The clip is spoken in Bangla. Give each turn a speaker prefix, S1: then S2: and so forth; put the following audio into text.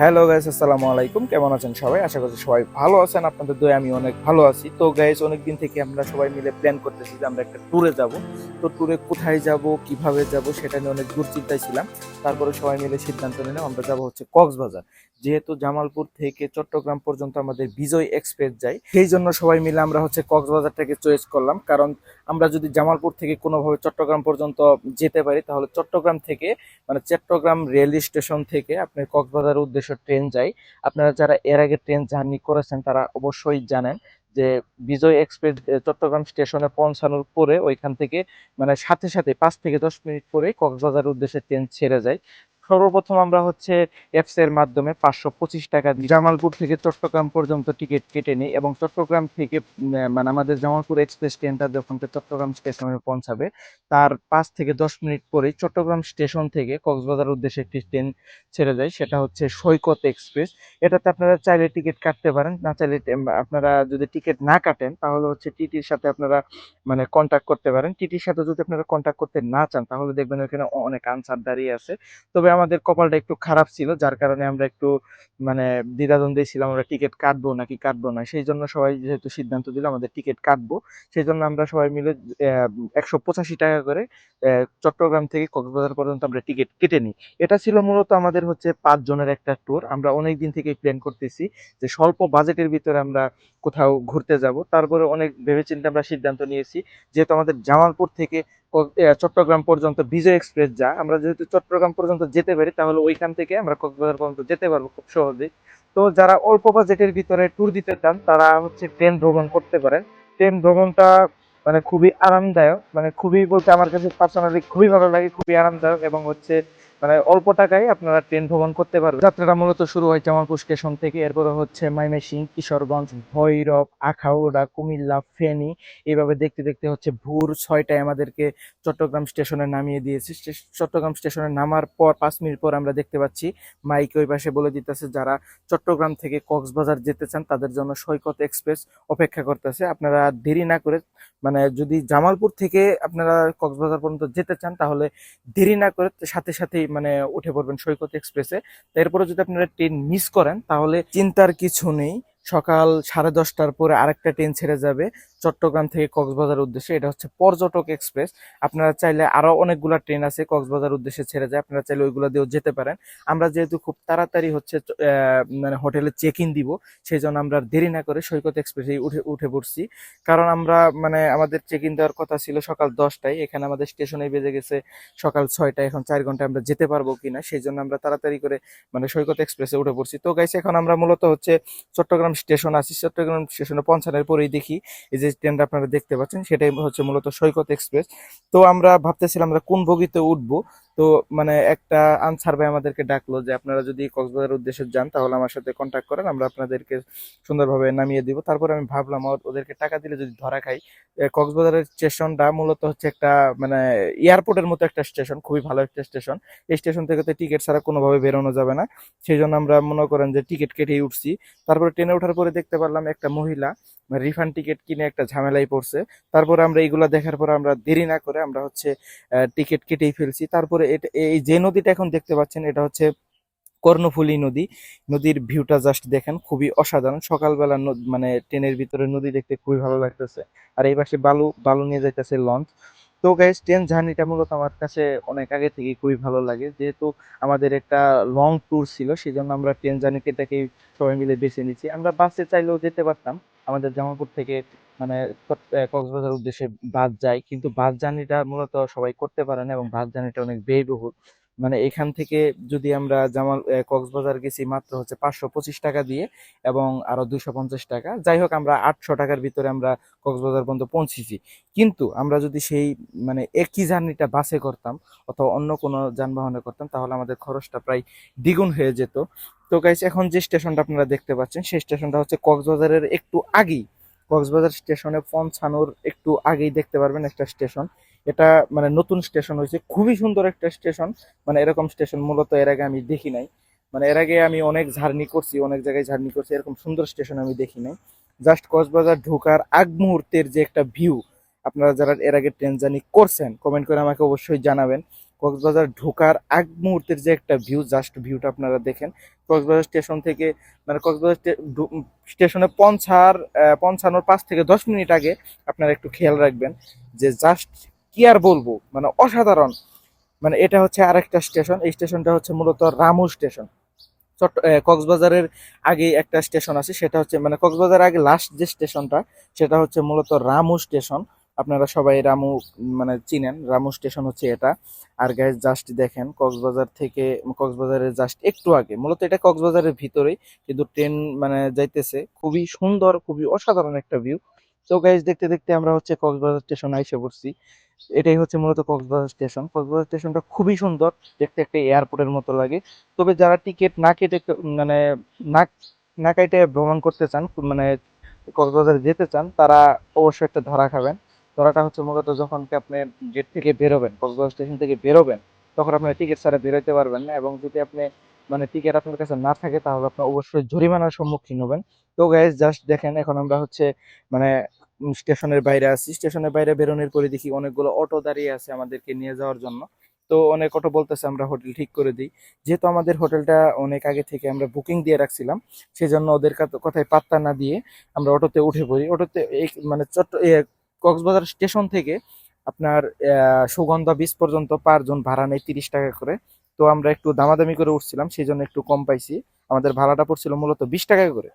S1: হ্যালো গাইস, আসসালামু আলাইকুম। কেমন আছেন সবাই? আশা করছি সবাই ভালো আছেন। আপনাদের দয়ে আমি অনেক ভালো আছি। তো গাইস, অনেকদিন থেকে আমরা সবাই মিলে প্ল্যান করতেছি যে আমরা একটা ট্যুরে যাব। তো ট্যুরে কোথায় যাব, কীভাবে যাব সেটা নিয়ে অনেক দূর চিন্তায় ছিলাম। তারপরে সবাই মিলে সিদ্ধান্ত নিলাম, আমরা যাব হচ্ছে কক্সবাজার। যেহেতু জামালপুর থেকে চট্টগ্রাম পর্যন্ত আমাদের বিজয় এক্সপ্রেস যায়, সেই জন্য সবাই মিলে আমরা হচ্ছে কক্সবাজারটাকে চয়েস করলাম। কারণ আমরা যদি জামালপুর থেকে কোনোভাবে চট্টগ্রাম পর্যন্ত যেতে পারি, তাহলে চট্টগ্রাম থেকে মানে চট্টগ্রাম রেল স্টেশন থেকে আপনি কক্সবাজার উদ্দেশ্য ট্রেন যায়। আপনারা যারা এর আগে ট্রেন জার্নি করেছেন, তারা অবশ্যই জানেন যে বিজয় এক্সপ্রেস চট্টগ্রাম স্টেশনে পৌঁছানোর পরে ওইখান থেকে মানে সাথে সাথে পাঁচ থেকে দশ মিনিট পরে কক্সবাজারের উদ্দেশ্যে ট্রেন ছেড়ে যায়। সর্বপ্রথম আমরা হচ্ছে অ্যাপস এর মাধ্যমে পাঁচশো পঁচিশ টাকা জামালপুর থেকে চট্টগ্রাম পর্যন্ত টিকিট কেটে নিই এবং চট্টগ্রাম থেকে মানে আমাদের জামালপুর এক্সপ্রেস ট্রেনটা যখন চট্টগ্রাম স্টেশনে পৌঁছাবে, তার পাঁচ থেকে দশ মিনিট পরেই চট্টগ্রাম স্টেশন থেকে কক্সবাজার উদ্দেশ্যে একটি ট্রেন ছেড়ে যায়, সেটা হচ্ছে সৈকত এক্সপ্রেস এটাতে আপনারা চাইলে টিকিট কাটতে পারেন, না চাইলে আপনারা যদি টিকিট না কাটেন, তাহলে হচ্ছে টিটির সাথে আপনারা মানে কন্ট্যাক্ট করতে পারেন। টিটির সাথে যদি আপনারা কন্ট্যাক্ট করতে না চান, তাহলে দেখবেন ওখানে অনেক আনসার দাঁড়িয়ে আছে। তবে আমাদের কপালটা একটু খারাপ ছিল, যার কারণে আমরা একটু মানে দ্বিধাদ্বন্দ্বে ছিলাম, আমরা টিকিট কাটবো নাকি কাটবো না। সেই জন্য সবাই যেহেতু সিদ্ধান্ত দিল আমাদের টিকিট কাটবো, সেই জন্য আমরা সবাই মিলে একশো পঁচাশি টাকা করে চট্টগ্রাম থেকে কক্সবাজার পর্যন্ত আমরা টিকিট কেটে নিই। এটা ছিল মূলত আমাদের হচ্ছে পাঁচ জনের একটা ট্যুর আমরা অনেক দিন থেকে প্ল্যান করতেছি যে স্বল্প বাজেটের ভিতরে আমরা কোথাও ঘুরতে যাব। তারপরে অনেক ভেবেচিন্তে আমরা সিদ্ধান্ত নিয়েছি, যেহেতু আমাদের জামালপুর থেকে চট্টগ্রাম পর্যন্ত বিজয় এক্সপ্রেস যা আমরা যেহেতু চট্টগ্রাম পর্যন্ত যেতে পারি, তাহলে ওইখান থেকে আমরা কক্সবাজার পর্যন্ত যেতে পারব খুব সহজেই। তো যারা অল্প বাজেটের ভিতরে ট্যুর দিতে চান, তারা হচ্ছে ট্রেন ভ্রমণ করতে পারেন। ট্রেন ভ্রমণটা মানে খুবই আরামদায়ক মানে খুবই বলতে আমার কাছে পার্সোনালি খুবই ভালো লাগে, খুবই আরামদায়ক এবং হচ্ছে মানে অল্প টাকায় আপনারা ট্রেন ভ্রমণ করতে পারবেন। যাত্রাটা মূলত শুরু হয় জামালপুর স্টেশন থেকে, এরপরে হচ্ছে মাইমেসিং কিশোরগঞ্জ, ভৈরব, আখাউড়া, কুমিল্লা, ফেনী, এইভাবে দেখতে দেখতে হচ্ছে ভোর ছয়টায় আমাদেরকে চট্টগ্রাম স্টেশনে নামিয়ে দিয়েছে। চট্টগ্রাম স্টেশনে নামার পর, পাঁচ মিনিট পর আমরা দেখতে পাচ্ছি মাইক ওই পাশে বলে দিতেছে, যারা চট্টগ্রাম থেকে কক্সবাজার যেতে চান, তাদের জন্য সৈকত এক্সপ্রেস অপেক্ষা করতেছে। আপনারা দেরি না করে মানে যদি জামালপুর থেকে আপনারা কক্সবাজার পর্যন্ত যেতে চান, তাহলে দেরি না করে সাথে সাথেই মানে উঠে পড়বেন সৈকত এক্সপ্রেসে। এরপরে যদি আপনারা ট্রেন মিস করেন, তাহলে চিন্তার কিছু নেই। সকাল সাড়ে দশটার পরে আরেকটা ট্রেন ছেড়ে যাবে। চট্টগ্রাম থেকে কক্সবাজার উদ্দেশ্যে, এটা হচ্ছে পর্যটক এক্সপ্রেস। আপনারা চাইলে আরও অনেকগুলা ট্রেন আছে কক্সবাজার উদ্দেশ্যে ছেড়ে যায়, আপনারা চাইলে ওইগুলো দিয়েও যেতে পারেন। আমরা যেহেতু খুব তাড়াতাড়ি হচ্ছে মানে হোটেলে চেক ইন দিব সেই জন্য আমরা দেরি না করে সৈকত এক্সপ্রেসে উঠে উঠে পড়ছি। কারণ আমরা মানে আমাদের চেক ইন দেওয়ার কথা ছিল সকাল দশটায়, এখানে আমাদের স্টেশনে বেজে গেছে সকাল ছয়টায়, এখন চার ঘণ্টা আমরা যেতে পারব কিনা সেই জন্য আমরা তাড়াতাড়ি করে মানে সৈকত এক্সপ্রেসে উঠে পড়ছি। তো গাইছে এখন আমরা মূলত হচ্ছে চট্টগ্রাম স্টেশন আছি, চট্টগ্রাম স্টেশনে পঞ্চানের পরেই দেখি, এই যে ট্রেনটা আপনারা দেখতে পাচ্ছেন, সেটাই হচ্ছে মূলত সৈকত এক্সপ্রেস। তো আমরা ভাবতেছিলাম আমরা কোন বগিতে উঠবো। তো মানে একটা আনসার ভাই আমাদেরকে ডাকলো যে, আপনারা যদি কক্সবাজার উদ্দেশ্যে যান, তাহলে আমার সাথে কন্ট্যাক্ট করেন, আমরা আপনাদেরকে সুন্দরভাবে নামিয়ে দিব। তারপর আমি ভাবলাম ওদেরকে টাকা দিলে যদি ধরা খাই কক্সবাজারের স্টেশনটা মূলত হচ্ছে একটা মানে এয়ারপোর্টের মতো একটা স্টেশন, খুবই ভালো একটা স্টেশন। এই স্টেশন থেকে তো টিকিট ছাড়া কোনোভাবে বেরোনো যাবে না। সেই জন্য আমরা মনে করেন যে টিকিট কেটেই উঠছি। তারপরে ট্রেনে ওঠার পরে দেখতে পারলাম একটা মহিলা রিফান্ড টিকিট কিনে একটা ঝামেলায় পড়ছে। তারপরে আমরা এইগুলা দেখার পরে আমরা দেরি না করে আমরা হচ্ছে টিকিট কেটেই ফেলছি। তারপরে এটা, এই যে নদীটা এখন দেখতে পাচ্ছেন, এটা হচ্ছে কর্ণফুলী নদী। নদীর ভিউটা জাস্ট দেখেন, খুবই অসাধারণ। সকালবেলা মানে ট্রেনের ভিতরে নদী দেখতে খুবই ভালো লাগতেছে। আর এই পাশে বালু বালু নিয়ে যাইতেছে লঞ্চ। তো গাইস ট্রেন জার্নিটা মূলত আমার কাছে অনেক আগে থেকে খুবই ভালো লাগে। যেহেতু আমাদের একটা লং ট্যুর ছিল সেই জন্য আমরা ট্রেন জার্নিটাকে সবাই মিলে বেছে নিচ্ছি। আমরা বাসে চাইলেও যেতে পারতাম। আমাদের জামালপুর থেকে মানে কক্সবাজার উদ্দেশ্যে বাস যায়। কিন্তু বাস জার্নিটা মূলত সবাই করতে পারে না এবং বাস জার্নিটা অনেক ব্যয়বহুল। মানে এখান থেকে যদি আমরা জামাল কক্সবাজার গেছি মাত্র হচ্ছে পাঁচশো পঁচিশ টাকা দিয়ে এবং আরও দুইশো পঞ্চাশ টাকা। যাই হোক, আমরা আটশো টাকার ভিতরে আমরা কক্সবাজার পর্যন্ত পৌঁছেছি। কিন্তু আমরা যদি সেই মানে একই জার্নিটা বাসে করতাম অথবা অন্য কোনো যানবাহনে করতাম, তাহলে আমাদের খরচটা প্রায় দ্বিগুণ হয়ে যেত। তো গাইস এখন যে স্টেশনটা আপনারা দেখতে পাচ্ছেন, সেই স্টেশনটা হচ্ছে কক্সবাজারের একটু আগেই, কক্সবাজার স্টেশনে পৌঁছানোর একটু আগেই দেখতে পারবেন একটা স্টেশন। এটা মানে নতুন স্টেশন হয়েছে। খুবই সুন্দর একটা স্টেশন। মানে এরকম স্টেশন মূলত এর আগে আমি দেখি নাই। মানে এর আগে আমি অনেক জার্নি করছি অনেক জায়গায় জার্নি করছি এরকম সুন্দর স্টেশন আমি দেখি নাই। জাস্ট কক্সবাজার ঢোকার আগ মুহূর্তের যে একটা ভিউ আপনারা যারা এর আগে ট্রেন জার্নি করছেন কমেন্ট করে আমাকে অবশ্যই জানাবেন। কক্সবাজার ঢোকার আগ মুহূর্তের যে একটা ভিউ জাস্ট ভিউটা আপনারা দেখেন। কক্সবাজার স্টেশন থেকে মানে কক্সবাজার স্টেশনে আহ, পৌঁছানোর পাঁচ থেকে দশ মিনিট আগে আপনারা একটু খেয়াল রাখবেন যে জাস্ট কি আর বলব? মানে অসাধারণ। মানে এটা হচ্ছে আরেকটা স্টেশন। এই স্টেশনটা হচ্ছে মূলত রামু স্টেশন। চট্ট কক্সবাজারের আগে একটা স্টেশন আছে। সেটা হচ্ছে মানে কক্সবাজারের আগে লাস্ট যে স্টেশনটা, সেটা হচ্ছে মূলত রামু স্টেশন। আপনারা সবাই রামু মানে চিনেন। রামু স্টেশন হচ্ছে এটা। আর গাইজ জাস্ট দেখেন, কক্সবাজার থেকে কক্সবাজারের জাস্ট একটু আগে। মূলত এটা কক্সবাজারের ভিতরেই। কিন্তু ট্রেন মানে যাইতেছে। খুবই সুন্দর, খুবই অসাধারণ একটা ভিউ তো গাইজ দেখতে দেখতে আমরা হচ্ছে কক্সবাজার স্টেশন আইসে পড়ছি। এটাই হচ্ছে মূলত কক্সবাজার স্টেশন। কক্সবাজার স্টেশনটা খুবই সুন্দর, দেখতে একটা এয়ারপোর্টের মতো লাগে। তবে যারা টিকিট না কেটে মানে না না কেটে ভ্রমণ করতে চান মানে কক্সবাজারে যেতে চান, তারা অবশ্যই একটা ধরা খাবেন। ধরাটা হচ্ছে মূলত যখন আপনি গেট থেকে বেরোবেন, কক্সবাজার স্টেশন থেকে বেরোবেন, তখন আপনার টিকিট ছাড়া বেরোতে পারবেন না। এবং যদি আপনি মানে টিকিট আপনার কাছে না থাকে, তাহলে আপনি অবশ্যই জরিমানার সম্মুখীন হবেন। তো গাইজ জাস্ট দেখেন, এখন আমরা হচ্ছে মানে স্টেশনের বাইরে আছি। স্টেশনের বাইরে বেরোনোর পরে দেখি অনেকগুলো অটো দাঁড়িয়ে আছে আমাদেরকে নিয়ে যাওয়ার জন্য। তো অনেক অটো বলতেছে আমরা হোটেল ঠিক করে দিই। যেহেতু আমাদের হোটেলটা অনেক আগে থেকে আমরা বুকিং দিয়ে রাখছিলাম, সেজন্য ওদের কথায় পাত্তা না দিয়ে আমরা অটোতে উঠে পড়ি। অটোতে মানে চট্ট কক্সবাজার স্টেশন থেকে আপনার সুগন্ধা বিচ পর্যন্ত পার জন ভাড়া নেই তিরিশ টাকা করে। তো আমরা একটু দামাদামি করে উঠছিলাম সেই জন্য একটু কম পাইছি। আমাদের ভাড়াটা পড়ছিল মূলত বিশ টাকা করে।